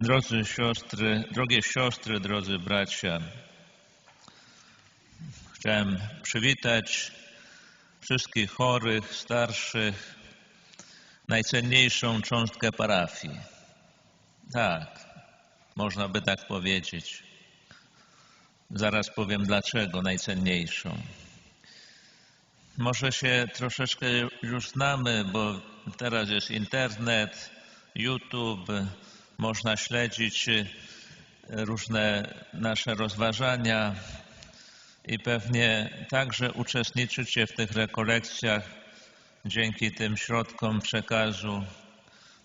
Drodzy siostry, drogie siostry, drodzy bracia, chciałem przywitać wszystkich chorych, starszych, najcenniejszą cząstkę parafii. Tak, można by tak powiedzieć. Zaraz powiem dlaczego najcenniejszą. Może się troszeczkę już znamy, bo teraz jest internet, YouTube, można śledzić różne nasze rozważania i pewnie także uczestniczycie w tych rekolekcjach dzięki tym środkom przekazu.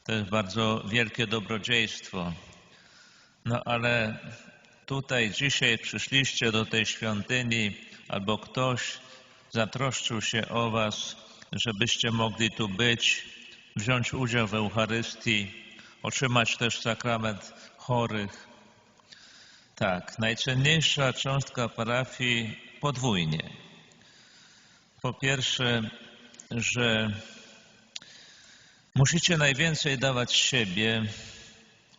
To jest bardzo wielkie dobrodziejstwo. No ale tutaj dzisiaj przyszliście do tej świątyni, albo ktoś zatroszczył się o Was, żebyście mogli tu być, wziąć udział w Eucharystii, otrzymać też sakrament chorych. Tak, najcenniejsza cząstka parafii podwójnie. Po pierwsze, że musicie najwięcej dawać siebie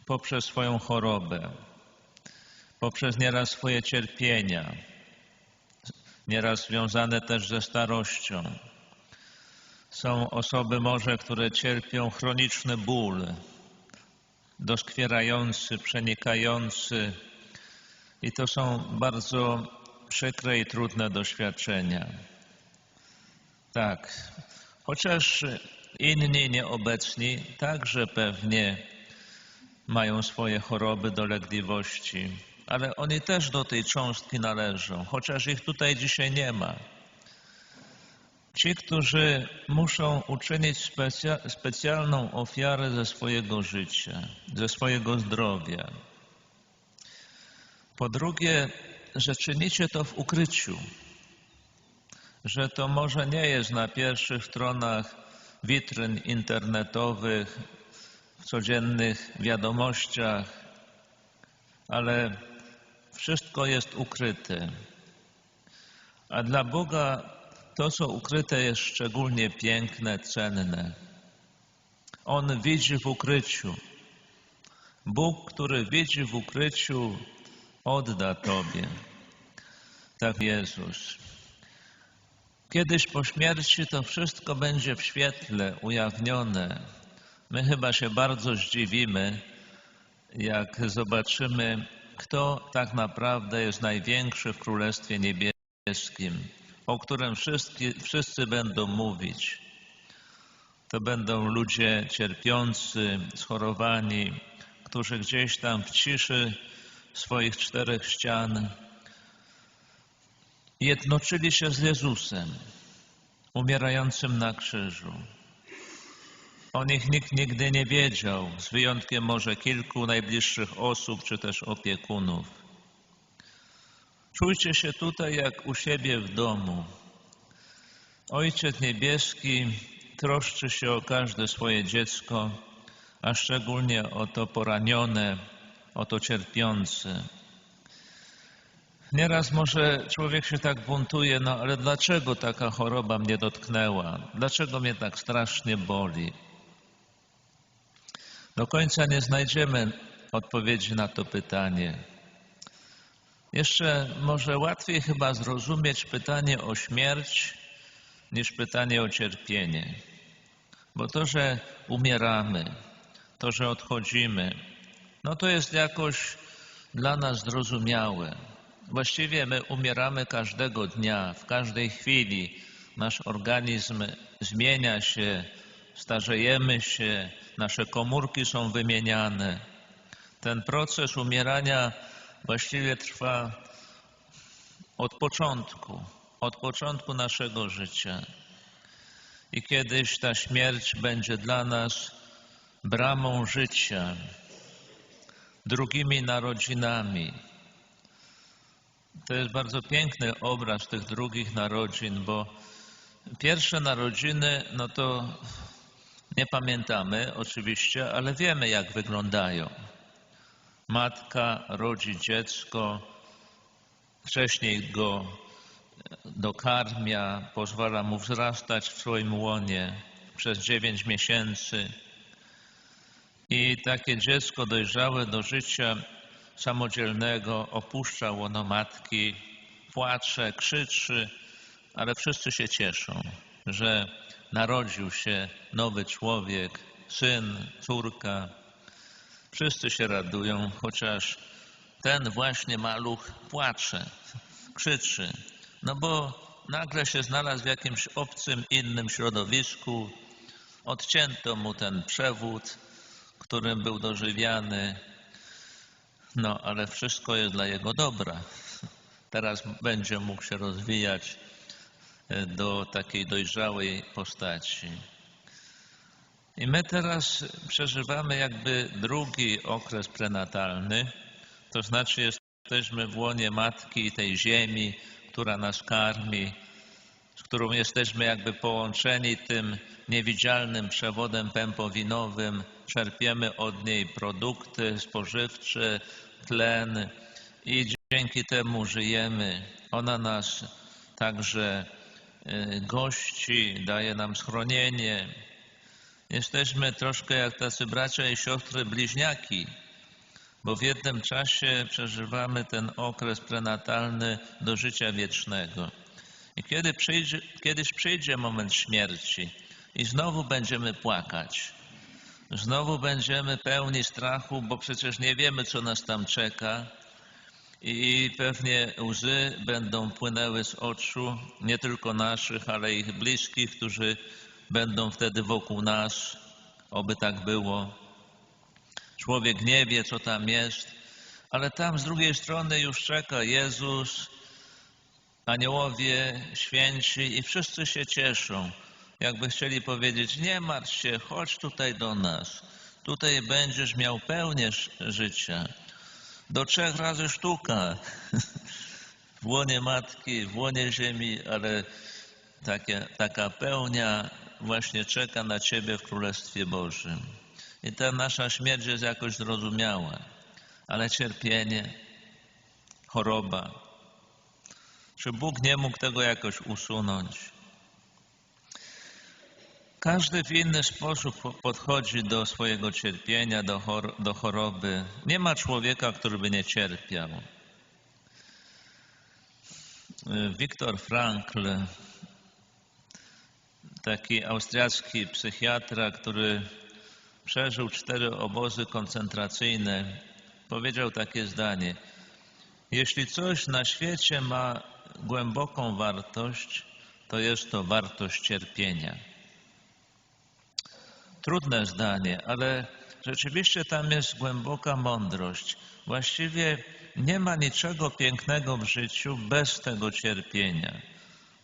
poprzez swoją chorobę, poprzez nieraz swoje cierpienia, nieraz związane też ze starością. Są osoby może, które cierpią chroniczny ból, doskwierający, przenikający i to są bardzo przykre i trudne doświadczenia. Tak, chociaż inni nieobecni także pewnie mają swoje choroby, dolegliwości, ale oni też do tej cząstki należą, chociaż ich tutaj dzisiaj nie ma. Ci, którzy muszą uczynić specja- specjalną ofiarę ze swojego życia, ze swojego zdrowia. Po drugie, że czynicie to w ukryciu, że to może nie jest na pierwszych stronach witryn internetowych, w codziennych wiadomościach, ale wszystko jest ukryte. A dla Boga to, co ukryte, jest szczególnie piękne, cenne. On widzi w ukryciu. Bóg, który widzi w ukryciu, odda Tobie. Tak Jezus. Kiedyś po śmierci to wszystko będzie w świetle ujawnione. My chyba się bardzo zdziwimy, jak zobaczymy, kto tak naprawdę jest największy w Królestwie Niebieskim, o którym wszyscy, wszyscy będą mówić. To będą ludzie cierpiący, schorowani, którzy gdzieś tam w ciszy swoich czterech ścian jednoczyli się z Jezusem, umierającym na krzyżu. O nich nikt nigdy nie wiedział, z wyjątkiem może kilku najbliższych osób czy też opiekunów. Czujcie się tutaj jak u siebie w domu. Ojciec Niebieski troszczy się o każde swoje dziecko, a szczególnie o to poranione, o to cierpiące. Nieraz może człowiek się tak buntuje, no ale dlaczego taka choroba mnie dotknęła? Dlaczego mnie tak strasznie boli? Do końca nie znajdziemy odpowiedzi na to pytanie. Jeszcze może łatwiej chyba zrozumieć pytanie o śmierć niż pytanie o cierpienie. Bo to, że umieramy, to, że odchodzimy, no to jest jakoś dla nas zrozumiałe. Właściwie my umieramy każdego dnia, w każdej chwili. Nasz organizm zmienia się, starzejemy się, nasze komórki są wymieniane. Ten proces umierania właściwie trwa od początku, od początku naszego życia. I kiedyś ta śmierć będzie dla nas bramą życia, drugimi narodzinami. To jest bardzo piękny obraz tych drugich narodzin, bo pierwsze narodziny, no to nie pamiętamy oczywiście, ale wiemy jak wyglądają. Matka rodzi dziecko, wcześniej go dokarmia, pozwala mu wzrastać w swoim łonie przez dziewięć miesięcy. I takie dziecko dojrzałe do życia samodzielnego opuszcza łono matki, płacze, krzyczy, ale wszyscy się cieszą, że narodził się nowy człowiek, syn, córka. Wszyscy się radują, chociaż ten właśnie maluch płacze, krzyczy, no bo nagle się znalazł w jakimś obcym, innym środowisku, odcięto mu ten przewód, którym był dożywiany, no ale wszystko jest dla jego dobra. Teraz będzie mógł się rozwijać e, do takiej dojrzałej postaci. I my teraz przeżywamy jakby drugi okres prenatalny, to znaczy jesteśmy w łonie matki tej ziemi, która nas karmi, z którą jesteśmy jakby połączeni tym niewidzialnym przewodem pępowinowym, czerpiemy od niej produkty spożywcze, tlen i dzięki temu żyjemy. Ona nas także y, gości, daje nam schronienie. Jesteśmy troszkę jak tacy bracia i siostry bliźniaki, bo w jednym czasie przeżywamy ten okres prenatalny do życia wiecznego. I kiedy przyjdzie, kiedyś przyjdzie moment śmierci i znowu będziemy płakać, znowu będziemy pełni strachu, bo przecież nie wiemy, co nas tam czeka. I pewnie łzy będą płynęły z oczu, nie tylko naszych, ale ich bliskich, którzy będą wtedy wokół nas. Oby tak było. Człowiek nie wie, co tam jest, ale tam z drugiej strony już czeka Jezus, aniołowie, święci i wszyscy się cieszą. Jakby chcieli powiedzieć, nie martw się, chodź tutaj do nas. Tutaj będziesz miał pełnię życia. Do trzech razy sztuka. W łonie matki, w łonie ziemi, ale takie, taka pełnia właśnie czeka na Ciebie w Królestwie Bożym. I ta nasza śmierć jest jakoś zrozumiała, ale cierpienie, choroba. Czy Bóg nie mógł tego jakoś usunąć? Każdy w inny sposób po- podchodzi do swojego cierpienia, do, chor- do choroby. Nie ma człowieka, który by nie cierpiał. Y, Wiktor Frankl, taki austriacki psychiatra, który przeżył cztery obozy koncentracyjne, powiedział takie zdanie: Jeśli coś na świecie ma głęboką wartość, to jest to wartość cierpienia. Trudne zdanie, ale rzeczywiście tam jest głęboka mądrość. Właściwie nie ma niczego pięknego w życiu bez tego cierpienia.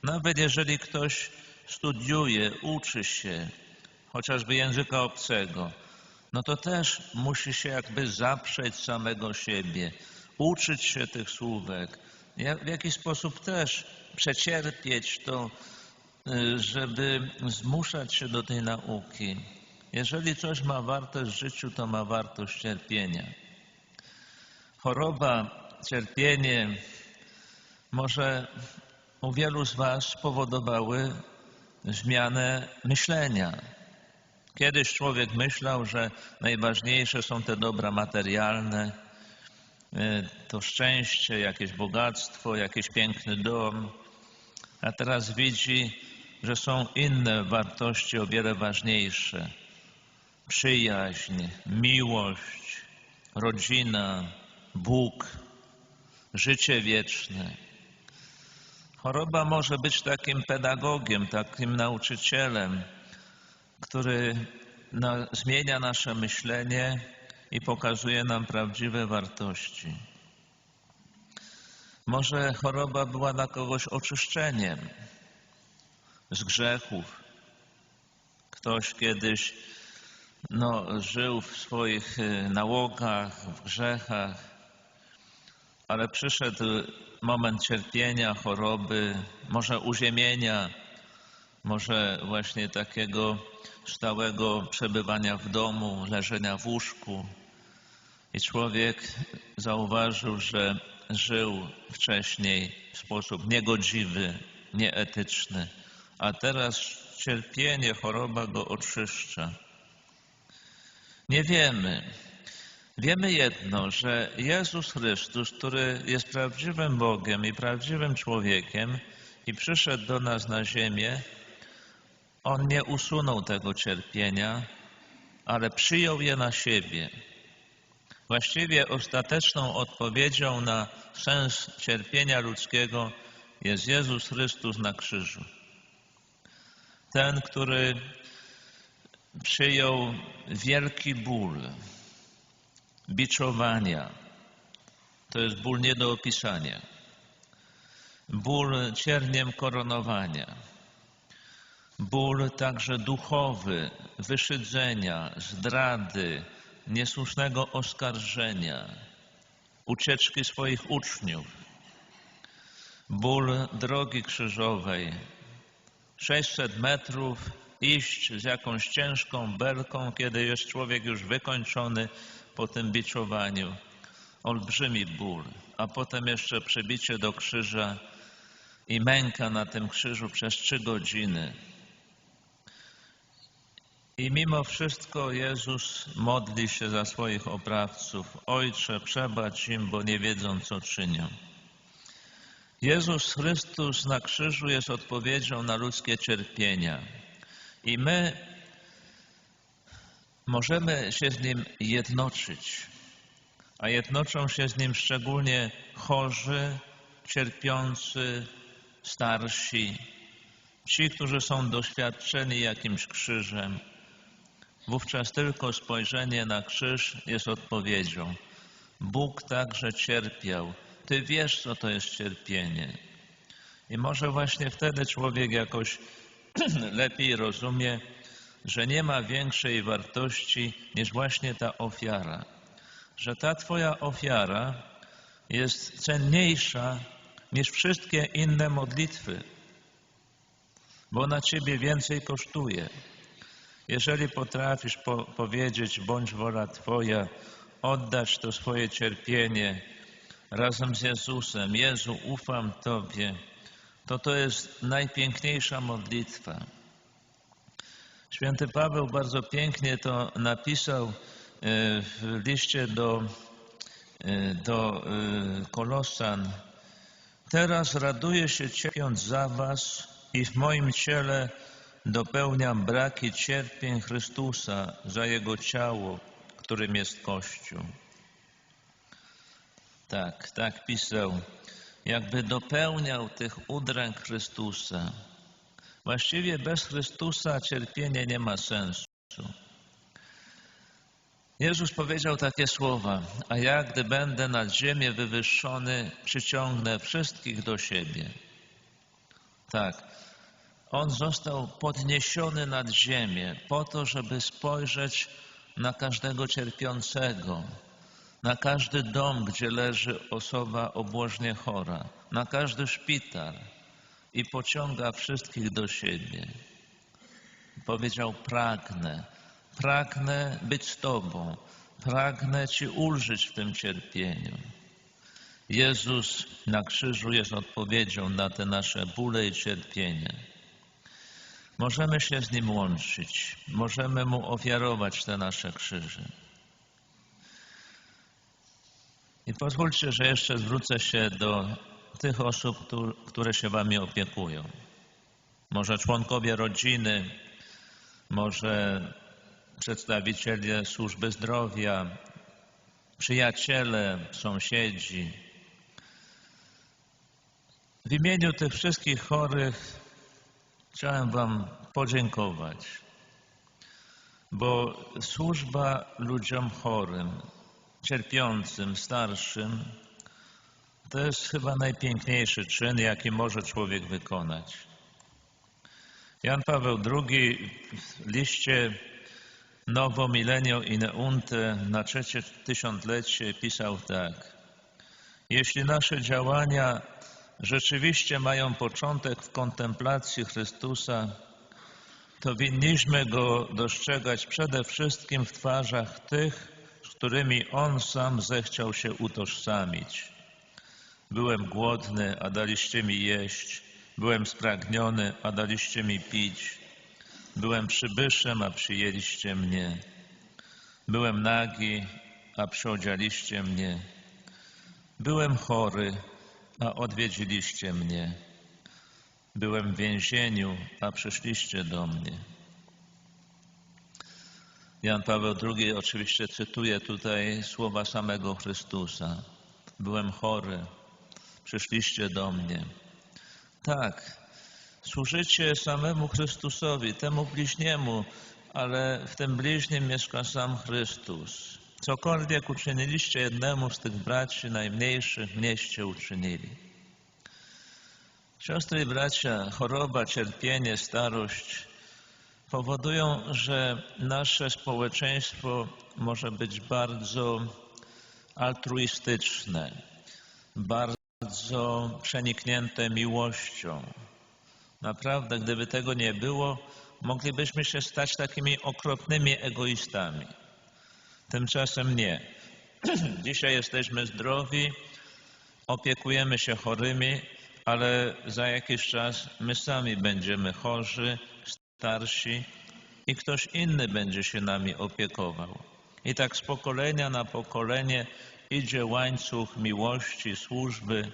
Nawet jeżeli ktoś studiuje, uczy się, chociażby języka obcego, no to też musi się jakby zaprzeć samego siebie, uczyć się tych słówek, w jakiś sposób też przecierpieć to, y, żeby zmuszać się do tej nauki. Jeżeli coś ma wartość w życiu, to ma wartość cierpienia. Choroba, cierpienie może u wielu z Was spowodowały zmianę myślenia. Kiedyś człowiek myślał, że najważniejsze są te dobra materialne, y, to szczęście, jakieś bogactwo, jakiś piękny dom, a teraz widzi, że są inne wartości o wiele ważniejsze. Przyjaźń, miłość, rodzina, Bóg, życie wieczne. Choroba może być takim pedagogiem, takim nauczycielem, który na, zmienia nasze myślenie i pokazuje nam prawdziwe wartości. Może choroba była dla kogoś oczyszczeniem z grzechów. Ktoś kiedyś no, żył w swoich y, nałogach, w grzechach, ale przyszedł moment cierpienia, choroby, może uziemienia, może właśnie takiego stałego przebywania w domu, leżenia w łóżku. I człowiek zauważył, że żył wcześniej w sposób niegodziwy, nieetyczny, a teraz cierpienie, choroba go oczyszcza. Nie wiemy. Wiemy jedno, że Jezus Chrystus, który jest prawdziwym Bogiem i prawdziwym człowiekiem i przyszedł do nas na ziemię, On nie usunął tego cierpienia, ale przyjął je na siebie. Właściwie ostateczną odpowiedzią na sens cierpienia ludzkiego jest Jezus Chrystus na krzyżu. Ten, który przyjął wielki ból, biczowania. To jest ból nie do opisania. Ból cierniem koronowania. Ból także duchowy, wyszydzenia, zdrady, niesłusznego oskarżenia, ucieczki swoich uczniów. Ból drogi krzyżowej, 600 metrów iść z jakąś ciężką belką, kiedy jest człowiek już wykończony po tym biczowaniu. Olbrzymi ból, a potem jeszcze przybicie do krzyża i męka na tym krzyżu przez trzy godziny. I mimo wszystko Jezus modli się za swoich oprawców. Ojcze, przebacz im, bo nie wiedzą, co czynią. Jezus Chrystus na krzyżu jest odpowiedzią na ludzkie cierpienia. I my możemy się z Nim jednoczyć, a jednoczą się z Nim szczególnie chorzy, cierpiący, starsi, ci, którzy są doświadczeni jakimś krzyżem. Wówczas tylko spojrzenie na krzyż jest odpowiedzią. Bóg także cierpiał. Ty wiesz, co to jest cierpienie. I może właśnie wtedy człowiek jakoś lepiej rozumie, że nie ma większej wartości niż właśnie ta ofiara. Że ta Twoja ofiara jest cenniejsza niż wszystkie inne modlitwy, bo ona Ciebie więcej kosztuje. Jeżeli potrafisz po powiedzieć, bądź wola Twoja, oddać to swoje cierpienie razem z Jezusem, Jezu, ufam Tobie, to to jest najpiękniejsza modlitwa. Święty Paweł bardzo pięknie to napisał e, w liście do, e, do e, Kolosan. Teraz raduję się cierpiąc za Was i w moim ciele dopełniam braki cierpień Chrystusa za Jego ciało, którym jest Kościół. Tak, tak pisał. Jakby dopełniał tych udręk Chrystusa. Właściwie bez Chrystusa cierpienie nie ma sensu. Jezus powiedział takie słowa: A ja, gdy będę nad ziemię wywyższony, przyciągnę wszystkich do siebie. Tak, on został podniesiony nad ziemię po to, żeby spojrzeć na każdego cierpiącego, na każdy dom, gdzie leży osoba obłożnie chora, na każdy szpital i pociąga wszystkich do siebie. Powiedział: Pragnę, pragnę być z Tobą, pragnę Ci ulżyć w tym cierpieniu. Jezus na krzyżu jest odpowiedzią na te nasze bóle i cierpienia. Możemy się z Nim łączyć, możemy Mu ofiarować te nasze krzyże. I pozwólcie, że jeszcze zwrócę się do tych osób, któ- które się Wami opiekują. Może członkowie rodziny, może przedstawiciele służby zdrowia, przyjaciele, sąsiedzi. W imieniu tych wszystkich chorych chciałem Wam podziękować, bo służba ludziom chorym, cierpiącym, starszym, to jest chyba najpiękniejszy czyn, jaki może człowiek wykonać. Jan Paweł II w liście Nowo Milenio Ineunte na trzecie tysiąclecie pisał tak. Jeśli nasze działania rzeczywiście mają początek w kontemplacji Chrystusa, to winniśmy Go dostrzegać przede wszystkim w twarzach tych, z którymi On sam zechciał się utożsamić. Byłem głodny, a daliście mi jeść. Byłem spragniony, a daliście mi pić. Byłem przybyszem, a przyjęliście mnie. Byłem nagi, a przyodzialiście mnie. Byłem chory, a odwiedziliście mnie. Byłem w więzieniu, a przyszliście do mnie. Jan Paweł II oczywiście cytuje tutaj słowa samego Chrystusa. Byłem chory, przyszliście do mnie. Tak, służycie samemu Chrystusowi, temu bliźniemu, ale w tym bliźnim mieszka sam Chrystus. Cokolwiek uczyniliście jednemu z tych braci najmniejszych, mnieście uczynili. Siostry i bracia, choroba, cierpienie, starość powodują, że nasze społeczeństwo może być bardzo altruistyczne, bardzo przeniknięte miłością. Naprawdę, gdyby tego nie było, moglibyśmy się stać takimi okropnymi egoistami. Tymczasem nie. Dzisiaj jesteśmy zdrowi, opiekujemy się chorymi, ale za jakiś czas my sami będziemy chorzy, starsi i ktoś inny będzie się nami opiekował. I tak z pokolenia na pokolenie idzie łańcuch miłości, służby.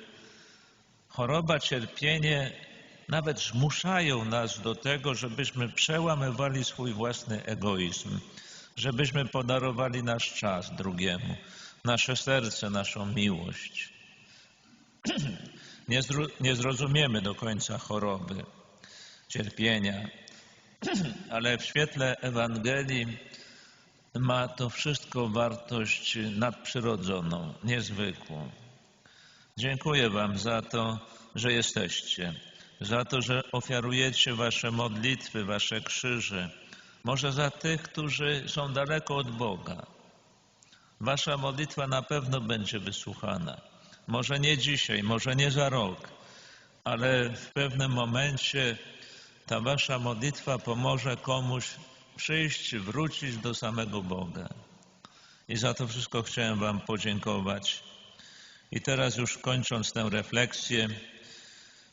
Choroba, cierpienie nawet zmuszają nas do tego, żebyśmy przełamywali swój własny egoizm, żebyśmy podarowali nasz czas drugiemu, nasze serce, naszą miłość. Nie, nie zrozumiemy do końca choroby, cierpienia, ale w świetle Ewangelii ma to wszystko wartość nadprzyrodzoną, niezwykłą. Dziękuję Wam za to, że jesteście, za to, że ofiarujecie Wasze modlitwy, Wasze krzyże, może za tych, którzy są daleko od Boga. Wasza modlitwa na pewno będzie wysłuchana. Może nie dzisiaj, może nie za rok, ale w pewnym momencie ta Wasza modlitwa pomoże komuś przyjść, wrócić do samego Boga. I za to wszystko chciałem Wam podziękować. I teraz już kończąc tę refleksję,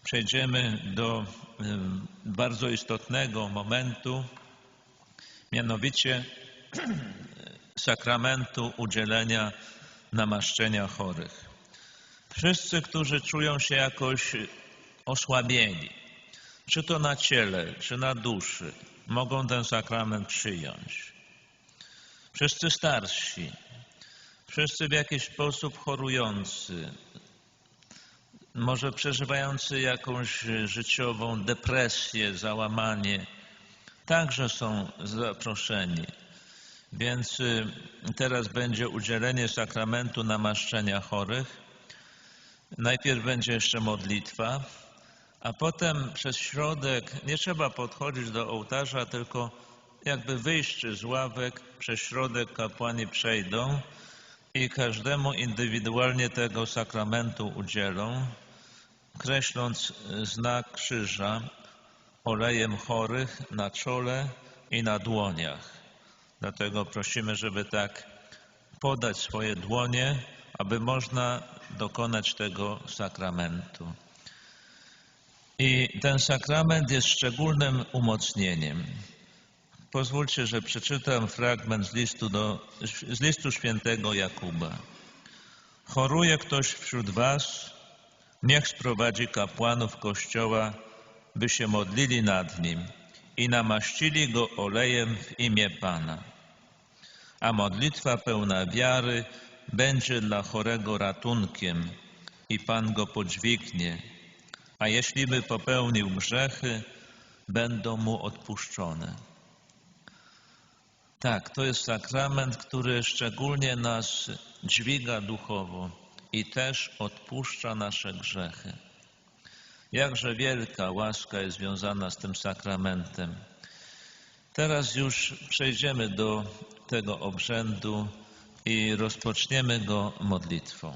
przejdziemy do bardzo istotnego momentu, mianowicie sakramentu udzielenia namaszczenia chorych. Wszyscy, którzy czują się jakoś osłabieni, czy to na ciele, czy na duszy, mogą ten sakrament przyjąć. Wszyscy starsi, wszyscy w jakiś sposób chorujący, może przeżywający jakąś życiową depresję, załamanie, także są zaproszeni. Więc y, teraz będzie udzielenie sakramentu namaszczenia chorych. Najpierw będzie jeszcze modlitwa, a potem przez środek nie trzeba podchodzić do ołtarza, tylko jakby wyjść z ławek, przez środek kapłani przejdą i każdemu indywidualnie tego sakramentu udzielą, kreśląc znak krzyża olejem chorych na czole i na dłoniach. Dlatego prosimy, żeby tak podać swoje dłonie, aby można dokonać tego sakramentu. I ten sakrament jest szczególnym umocnieniem. Pozwólcie, że przeczytam fragment z listu, do, z listu świętego Jakuba. Choruje ktoś wśród was, niech sprowadzi kapłanów kościoła, by się modlili nad nim i namaścili go olejem w imię Pana. A modlitwa pełna wiary będzie dla chorego ratunkiem i Pan go podźwignie, a jeśli by popełnił grzechy, będą mu odpuszczone. Tak, to jest sakrament, który szczególnie nas dźwiga duchowo i też odpuszcza nasze grzechy. Jakże wielka łaska jest związana z tym sakramentem. Teraz już przejdziemy do tego obrzędu i rozpoczniemy go modlitwą.